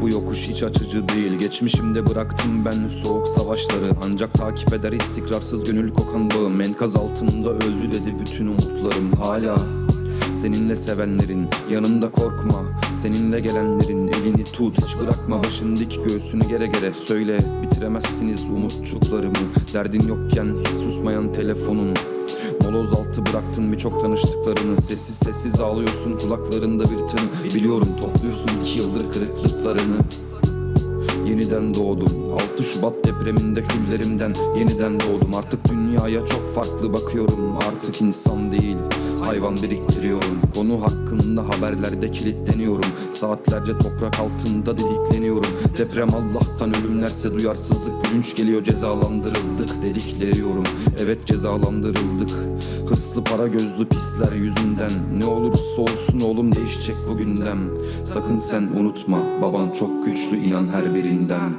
Bu yokuş hiç açıcı değil. Geçmişimde bıraktım ben soğuk savaşları. Ancak takip eder istikrarsız gönül kokan bağım. Enkaz altında öldü dedi bütün umutlarım. Hala seninle sevenlerin yanında korkma. Seninle gelenlerin elini tut. Hiç bırakma Başın dik göğsünü gere gere. Söyle Bitiremezsiniz umutçuklarımı. Derdin yokken hiç susmayan telefonun Moloz altı bıraktın birçok tanıştıklarını. Sessiz sessiz ağlıyorsun kulaklarında bir tın Biliyorum topluyorsun iki yıldır kırıklıklarını. Yeniden doğdum. 6 Şubat depreminde küllerimden. Yeniden doğdum. Artık dünyaya çok farklı bakıyorum. Artık insan değil hayvan biriktiriyorum. Konu hakkında haberlerde kilitleniyorum. Saatlerce toprak altında didikleniyorum. Deprem Allah'tan ölümlerse duyarsızlık Gülünç geliyor cezalandırıldık dedikleriyorum Evet cezalandırıldık. Hırslı para gözlü pisler yüzünden. Ne olursa olsun oğlum değişecek bugünden. Sakın sen unutma baban çok güçlü inan her birinden